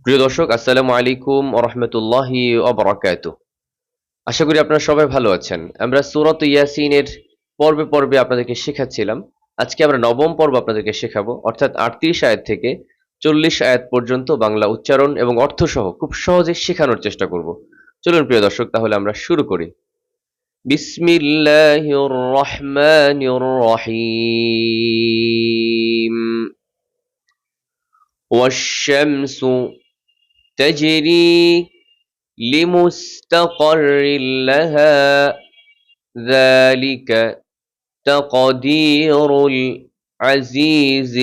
প্রিয় দর্শক আসসালামু আলাইকুম রহমতুল্লাহি অবরাকাত আশা করি আপনারা সবাই ভালো আছেন আমরা সুরত ইয়াসিনের পর্বে পর্বে আপনাদেরকে শেখাচ্ছিলাম আজকে আমরা নবম পর্ব আপনাদেরকে শেখাবো অর্থাৎ আটত্রিশ আয়াত থেকে চল্লিশ আয়াত পর্যন্ত বাংলা উচ্চারণ এবং অর্থ সহ খুব সহজে শেখানোর চেষ্টা করব চলুন প্রিয় দর্শক তাহলে আমরা শুরু করি বিসমিল্লাহির রহমানির রহিম والشمس تجري لمستقر لها ذلك تقدير العزيز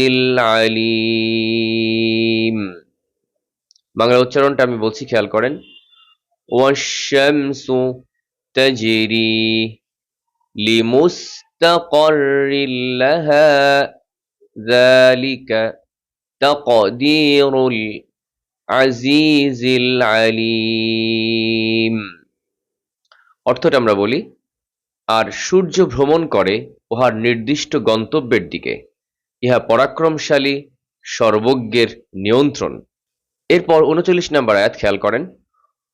العليم বাংলা উচ্চারণটা আমি বলছি খেয়াল করেন والشمس تجري لمستقر لها ذلك تقدير العزيز العليم অর্থটা আমরা বলি আর সূর্য ভ্রমণ করে উহার নির্দিষ্ট গন্তব্যের দিকে ইহা পরাক্রমশালী সর্বজ্ঞের নিয়ন্ত্রণ এরপর উনচল্লিশ নম্বর আয়াত খেয়াল করেন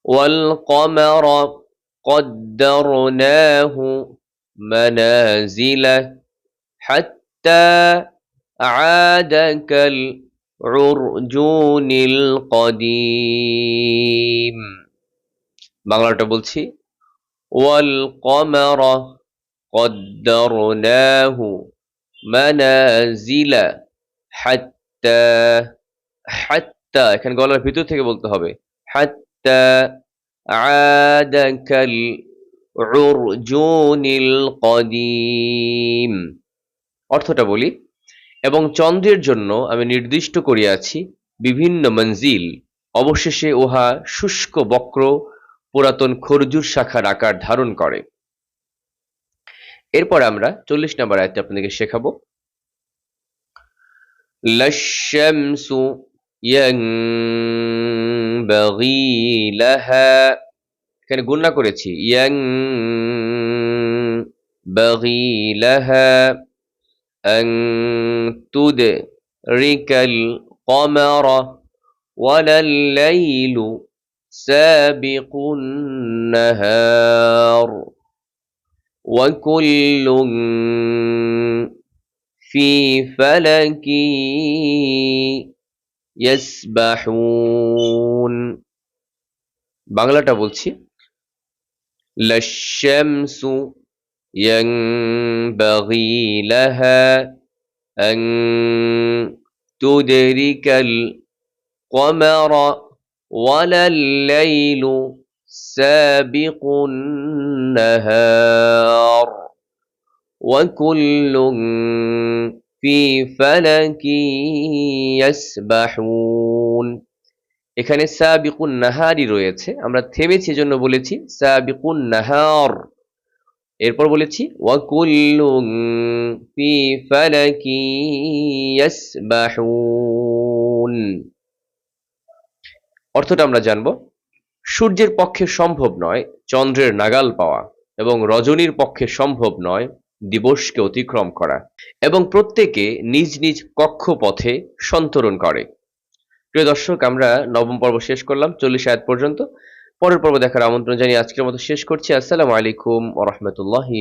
ওয়াল কমার قدرناه منازل حتى عاد كالعرجون القديم বাংলাটা বলছি ওয়াল কমার قدرناه منازل حتى حتى এখানে গলার ভিতর থেকে বলতে হবে حتى عاد كالعرجون القديم অর্থটা বলি এবং চন্দ্রের জন্য আমি নির্দিষ্ট করিয়াছি বিভিন্ন মঞ্জিল। অবশেষে উহা শুষ্ক, বক্র, পুরাতন খরজুর শাখার আকার ধারণ করে। এরপর আমরা চল্লিশ নম্বর আয়তে আপনাদেরকে শেখাবো। লাহা। এখানে গুণনা করেছি। ইয়াং লাহা। أن تدرك القمر ولا الليل سابق النهار وكل في فلك يسبحون বাংলাটা বলছি লশামসু ينبغي لها أن تدرك القمر ولا الليل سابق النهار وكل في فلك يسبحون এখানে সাবিকুন নাহারি রয়েছে আমরা থেমেছি জন্য বলেছি সাবিকুন নাহার এরপর বলেছি অর্থটা আমরা জানব, সূর্যের পক্ষে সম্ভব নয় চন্দ্রের নাগাল পাওয়া এবং রজনীর পক্ষে সম্ভব নয় দিবসকে অতিক্রম করা এবং প্রত্যেকে নিজ নিজ কক্ষপথে সন্তরণ করে। প্রিয় দর্শক, আমরা নবম পর্ব শেষ করলাম, চল্লিশ আয়াত পর্যন্ত। পরের পর্ব দেখার আমন্ত্রণ জানিয়ে আজকের মতো শেষ করছি। আসসালামু আলাইকুম ওরহমতুল্লাহি